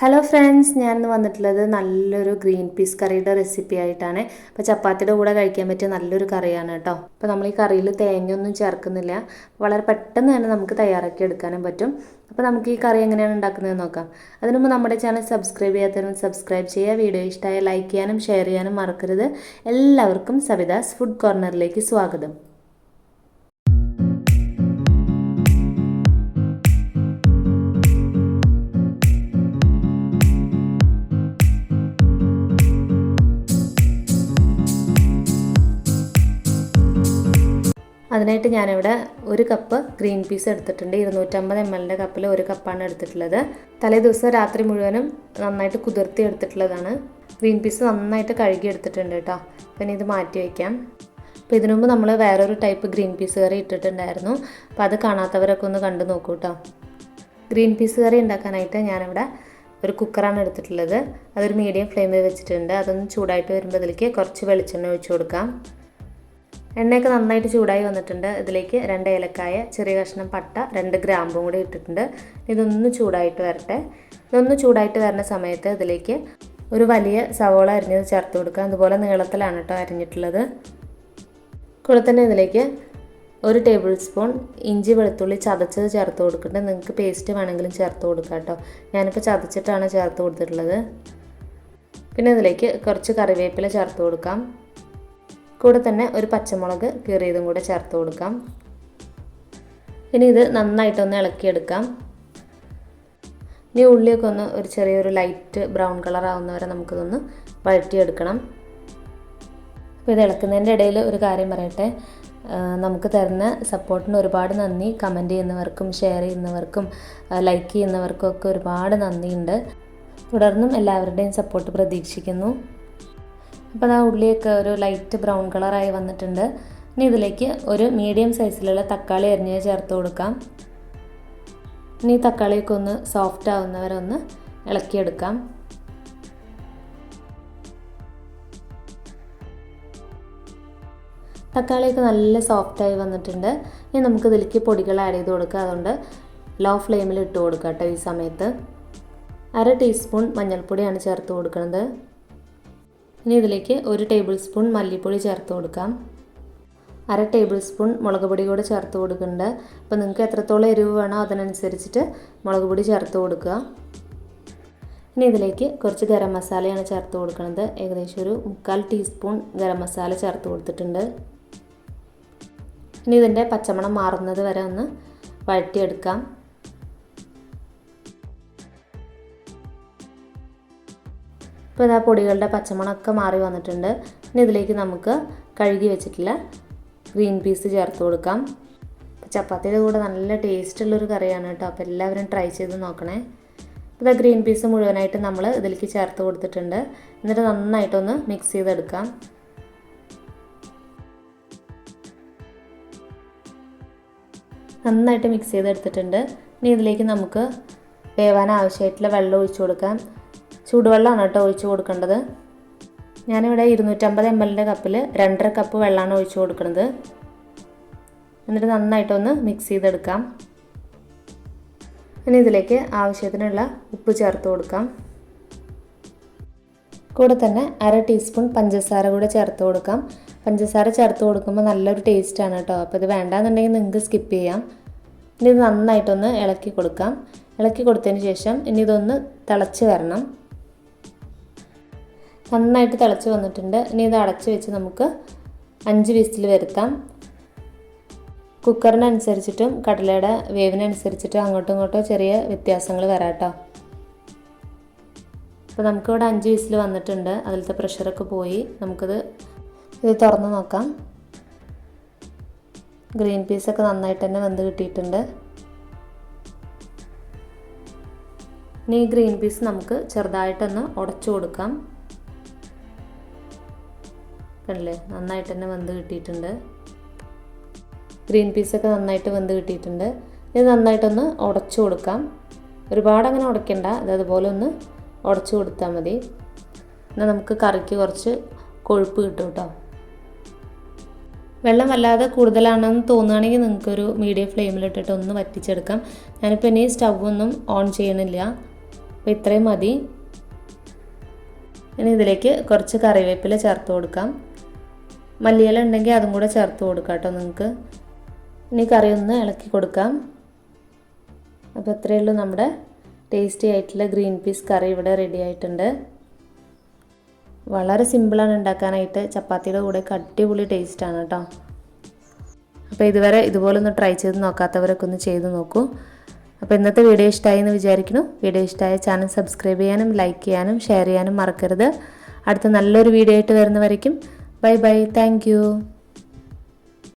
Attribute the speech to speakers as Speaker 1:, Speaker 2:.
Speaker 1: Hello friends ഞാൻ ഇന്ന് വന്നിട്ടുള്ളത് നല്ലൊരു ഗ്രീൻ പീസ് കറിയുടെ റെസിപ്പി ആയിട്ടാണ്. അപ്പോൾ ചപ്പാത്തിയുടെ കൂടെ കഴിക്കാൻ പറ്റിയ നല്ലൊരു കറിയാണ് കേട്ടോ അപ്പോൾ നമ്മൾ ഈ കറിയിൽ തേങ്ങയൊന്നും ചേർക്കുന്നില്ല. വളരെ പെട്ടെന്ന് തന്നെ നമുക്ക് തയ്യാറാക്കി എടുക്കാനും പറ്റും. അപ്പോൾ നമുക്ക് ഈ കറി എങ്ങനെയാണ് ഉണ്ടാക്കുന്നത് നോക്കാം. അതിനു മുമ്പ് നമ്മുടെ ചാനൽ സബ്സ്ക്രൈബ് ചെയ്യാത്തവരും സബ്സ്ക്രൈബ് ചെയ്യുക. വീഡിയോ ഇഷ്ടമായ ലൈക്ക് ചെയ്യാനും ഷെയർ ചെയ്യാനും മറക്കരുത്. എല്ലാവർക്കും സവിതാസ് ഫുഡ് കോർണറിലേക്ക് സ്വാഗതം. അതിനായിട്ട് ഞാനിവിടെ ഒരു കപ്പ് ഗ്രീൻ പീസ് എടുത്തിട്ടുണ്ട്. ഇരുന്നൂറ്റമ്പത് എം എല്ലിന്റെ കപ്പിൽ ഒരു കപ്പാണ് എടുത്തിട്ടുള്ളത്. തലേ ദിവസം രാത്രി മുഴുവനും നന്നായിട്ട് കുതിർത്തി എടുത്തിട്ടുള്ളതാണ്. ഗ്രീൻ പീസ് നന്നായിട്ട് കഴുകി എടുത്തിട്ടുണ്ട് കേട്ടോ പിന്നെ ഇത് മാറ്റി വയ്ക്കാം അപ്പോൾ ഇതിനു മുമ്പ് നമ്മൾ വേറൊരു ടൈപ്പ് ഗ്രീൻ പീസ് കറി ഇട്ടിട്ടുണ്ടായിരുന്നു. അപ്പോൾ അത് കാണാത്തവരൊക്കെ ഒന്ന് കണ്ടു നോക്കൂ കേട്ടോ ഗ്രീൻ പീസ് കറി ഉണ്ടാക്കാനായിട്ട് ഞാനിവിടെ ഒരു കുക്കറാണ് എടുത്തിട്ടുള്ളത്. അതൊരു മീഡിയം ഫ്ലെയിമിൽ വെച്ചിട്ടുണ്ട്. അതൊന്ന് ചൂടായിട്ട് വരുമ്പോൾ അതിലേക്ക് കുറച്ച് വെളിച്ചെണ്ണ ഒഴിച്ചു കൊടുക്കാം. എണ്ണയൊക്കെ നന്നായിട്ട് ചൂടായി വന്നിട്ടുണ്ട്. ഇതിലേക്ക് രണ്ട് ഏലക്കായ ചെറിയ കഷ്ണം പട്ട രണ്ട് ഗ്രാമ്പും കൂടി ഇട്ടിട്ടുണ്ട്. ഇതൊന്ന് ചൂടായിട്ട് വരട്ടെ. ഇതൊന്ന് ചൂടായിട്ട് വരുന്ന സമയത്ത് ഇതിലേക്ക് ഒരു വലിയ സവോള അരിഞ്ഞത് ചേർത്ത് കൊടുക്കുക. അതുപോലെ നീളത്തിലാണ് കേട്ടോ അരിഞ്ഞിട്ടുള്ളത്. കൂടെ തന്നെ ഇതിലേക്ക് ഒരു ടേബിൾ സ്പൂൺ ഇഞ്ചി വെളുത്തുള്ളി ചതച്ചത് ചേർത്ത് കൊടുക്കുന്നുണ്ട്. നിങ്ങൾക്ക് പേസ്റ്റ് വേണമെങ്കിലും ചേർത്ത് കൊടുക്കാം കേട്ടോ ഞാനിപ്പോൾ ചതച്ചിട്ടാണ് ചേർത്ത് കൊടുത്തിട്ടുള്ളത്. പിന്നെ ഇതിലേക്ക് കുറച്ച് കറിവേപ്പില ചേർത്ത് കൊടുക്കാം. കൂടെ തന്നെ ഒരു പച്ചമുളക് കീറിയതും കൂടെ ചേർത്ത് കൊടുക്കാം. ഇനി ഇത് നന്നായിട്ടൊന്ന് ഇളക്കിയെടുക്കാം. ഇനി ഉള്ളിയൊക്കെ ഒന്ന് ഒരു ചെറിയൊരു ലൈറ്റ് ബ്രൗൺ കളർ ആവുന്ന വരെ നമുക്കിതൊന്ന് വഴറ്റിയെടുക്കണം. അപ്പോൾ ഇത് ഇളക്കുന്നതിന്റെ ഇടയിൽ ഒരു കാര്യം പറയട്ടെ. നമുക്ക് തരുന്ന സപ്പോർട്ടിന് ഒരുപാട് നന്ദി. കമന്റ് ചെയ്യുന്നവർക്കും ഷെയർ ചെയ്യുന്നവർക്കും ലൈക്ക് ചെയ്യുന്നവർക്കും ഒക്കെ ഒരുപാട് നന്ദിയുണ്ട്. തുടർന്നും എല്ലാവരുടെയും സപ്പോർട്ട് പ്രതീക്ഷിക്കുന്നു. അപ്പോൾ ആ ഉള്ളിയൊക്കെ ഒരു ലൈറ്റ് ബ്രൗൺ കളറായി വന്നിട്ടുണ്ട്. ഇനി ഇതിലേക്ക് ഒരു മീഡിയം സൈസിലുള്ള തക്കാളി അരിഞ്ഞ് ചേർത്ത് കൊടുക്കാം. ഇനി തക്കാളിയൊക്കെ ഒന്ന് സോഫ്റ്റ് ആവുന്നവരെ ഒന്ന് ഇളക്കിയെടുക്കാം. തക്കാളിയൊക്കെ നല്ല സോഫ്റ്റായി വന്നിട്ടുണ്ട്. ഇനി നമുക്ക് ഇതിലേക്ക് പൊടികൾ ആഡ് ചെയ്ത് കൊടുക്കുക അതുകൊണ്ട് ലോ ഫ്ലെയിമിൽ ഇട്ട് കൊടുക്കുക കേട്ടോ ഈ സമയത്ത്. അര ടീസ്പൂൺ മഞ്ഞൾപ്പൊടിയാണ് ചേർത്ത് കൊടുക്കുന്നത്. ഇനി ഇതിലേക്ക് ഒരു ടേബിൾ സ്പൂൺ മല്ലിപ്പൊടി ചേർത്ത് കൊടുക്കാം. അര ടേബിൾ സ്പൂൺ മുളക് പൊടി കൂടെ ചേർത്ത് കൊടുക്കുന്നുണ്ട്. അപ്പോൾ നിങ്ങൾക്ക് എത്രത്തോളം എരിവ് വേണോ അതിനനുസരിച്ചിട്ട് മുളക് പൊടി ചേർത്ത് കൊടുക്കുക. ഇനി ഇതിലേക്ക് കുറച്ച് ഗരം മസാലയാണ് ചേർത്ത് കൊടുക്കുന്നത്. ഏകദേശം ഒരു മുക്കാൽ ടീസ്പൂൺ ഗരം മസാല ചേർത്ത് കൊടുത്തിട്ടുണ്ട്. ഇനി ഇതിന്റെ പച്ചമണം മാറുന്നത് വരെ ഒന്ന് വഴറ്റിയെടുക്കാം. ഇപ്പോൾ ഇതാ പൊടികളുടെ പച്ചമണമൊക്കെ മാറി വന്നിട്ടുണ്ട്. ഇനി ഇതിലേക്ക് നമുക്ക് കഴുകി വെച്ചിട്ടുള്ള ഗ്രീൻ പീസ് ചേർത്ത് കൊടുക്കാം. ചപ്പാത്തിയുടെ കൂടെ നല്ല ടേസ്റ്റ് ടേസ്റ്റുള്ളൊരു കറിയാണ് കേട്ടോ. അപ്പോൾ എല്ലാവരും ട്രൈ ചെയ്ത് നോക്കണേ. ഇപ്പോൾ ഗ്രീൻ പീസ് മുഴുവനായിട്ട് നമ്മൾ ഇതിലേക്ക് ചേർത്ത് കൊടുത്തിട്ടുണ്ട്. എന്നിട്ട് നന്നായിട്ടൊന്ന് മിക്സ് ചെയ്തെടുക്കാം. നന്നായിട്ട് മിക്സ് ചെയ്തെടുത്തിട്ടുണ്ട്. ഇനി ഇതിലേക്ക് നമുക്ക് വേവാൻ ആവശ്യമായിട്ടുള്ള വെള്ളം ഒഴിച്ചു കൊടുക്കാം. ചൂടുവെള്ളമാണ് കേട്ടോ ഒഴിച്ചു കൊടുക്കേണ്ടത്. ഞാനിവിടെ ഇരുന്നൂറ്റമ്പത് എം എല്ലിന്റെ കപ്പിൽ രണ്ടര കപ്പ് വെള്ളമാണ് ഒഴിച്ചു കൊടുക്കുന്നത്. എന്നിട്ട് നന്നായിട്ടൊന്ന് മിക്സ് ചെയ്തെടുക്കാം. ഇനി ഇതിലേക്ക് ആവശ്യത്തിനുള്ള ഉപ്പ് ചേർത്ത് കൊടുക്കാം. കൂടെ തന്നെ അര ടീസ്പൂൺ പഞ്ചസാര കൂടെ ചേർത്ത് കൊടുക്കാം. പഞ്ചസാര ചേർത്ത് കൊടുക്കുമ്പോൾ നല്ലൊരു ടേസ്റ്റാണ് കേട്ടോ. അപ്പോൾ ഇത് വേണ്ടാന്നുണ്ടെങ്കിൽ നിങ്ങൾക്ക് സ്കിപ്പ് ചെയ്യാം. ഇനി ഇത് നന്നായിട്ടൊന്ന് ഇളക്കി കൊടുക്കാം. ഇളക്കി കൊടുത്തതിന് ശേഷം ഇനി ഇതൊന്ന് തിളച്ച് വരണം. നന്നായിട്ട് തിളച്ച് വന്നിട്ടുണ്ട്. ഇനി ഇത് അടച്ച് വെച്ച് നമുക്ക് അഞ്ച് വിസിൽ വരുത്താം. കുക്കറിനനുസരിച്ചിട്ടും കടലയുടെ വേവിനനുസരിച്ചിട്ടും അങ്ങോട്ടും ഇങ്ങോട്ടും ചെറിയ വ്യത്യാസങ്ങൾ വരാട്ടോ അപ്പോൾ നമുക്കിവിടെ അഞ്ച് വിസിൽ വന്നിട്ടുണ്ട്. അതിലത്തെ പ്രഷറൊക്കെ പോയി. നമുക്കിത് ഇത് തുറന്ന് നോക്കാം. ഗ്രീൻ പീസൊക്കെ നന്നായിട്ട് തന്നെ വെന്ത് കിട്ടിയിട്ടുണ്ട്. ഇനി ഈ ഗ്രീൻ പീസ് നമുക്ക് ചെറുതായിട്ടൊന്ന് ഉടച്ചു കൊടുക്കാം. കണ്ടില്ലേ നന്നായിട്ട് തന്നെ വെന്ത് കിട്ടിയിട്ടുണ്ട്. ഗ്രീൻ പീസൊക്കെ നന്നായിട്ട് വെന്ത് കിട്ടിയിട്ടുണ്ട്. ഇത് നന്നായിട്ടൊന്ന് ഉടച്ചു കൊടുക്കാം. ഒരുപാട് അങ്ങനെ ഉടയ്ക്കണ്ട. അത് അതുപോലെ ഒന്ന് ഉടച്ചു കൊടുത്താൽ മതി. എന്നാൽ നമുക്ക് കറിക്ക് കുറച്ച് കൊഴുപ്പ് കിട്ടും കേട്ടോ. വെള്ളം വല്ലാതെ കൂടുതലാണെന്ന് തോന്നുകയാണെങ്കിൽ നിങ്ങൾക്കൊരു മീഡിയം ഫ്ലെയിമിലിട്ടിട്ട് ഒന്ന് വറ്റിച്ചെടുക്കാം. ഞാനിപ്പോൾ ഇനി സ്റ്റവ് ഒന്നും ഓൺ ചെയ്യണില്ല. അപ്പോൾ ഇത്രയും മതി. ഇനി ഇതിലേക്ക് കുറച്ച് കറിവേപ്പില ചേർത്ത് കൊടുക്കാം. മല്ലിയില ഉണ്ടെങ്കിൽ അതും കൂടെ ചേർത്ത് കൊടുക്കാം കേട്ടോ നിങ്ങൾക്ക് ഇനി കറി ഒന്ന് ഇളക്കി കൊടുക്കാം. അപ്പോൾ ഇത്രയേ ഉള്ളൂ നമ്മുടെ ടേസ്റ്റി ആയിട്ടുള്ള ഗ്രീൻ പീസ് കറി ഇവിടെ റെഡി ആയിട്ടുണ്ട്. വളരെ സിമ്പിളാണ് ഉണ്ടാക്കാനായിട്ട്. ചപ്പാത്തിയുടെ കൂടെ അടിപൊളി ടേസ്റ്റാണ് കേട്ടോ അപ്പോൾ ഇതുവരെ ഇതുപോലെ ഒന്ന് ട്രൈ ചെയ്ത് നോക്കാത്തവരൊക്കെ ഒന്ന് ചെയ്ത് നോക്കൂ. അപ്പോൾ ഇന്നത്തെ വീഡിയോ ഇഷ്ടമായി എന്ന് വിചാരിക്കുന്നു. വീഡിയോ ഇഷ്ടമായ ചാനൽ സബ്സ്ക്രൈബ് ചെയ്യാനും ലൈക്ക് ചെയ്യാനും ഷെയർ ചെയ്യാനും മറക്കരുത്. അടുത്ത നല്ലൊരു വീഡിയോ ആയിട്ട് വരുന്നവരേക്കും Bye bye. Thank you.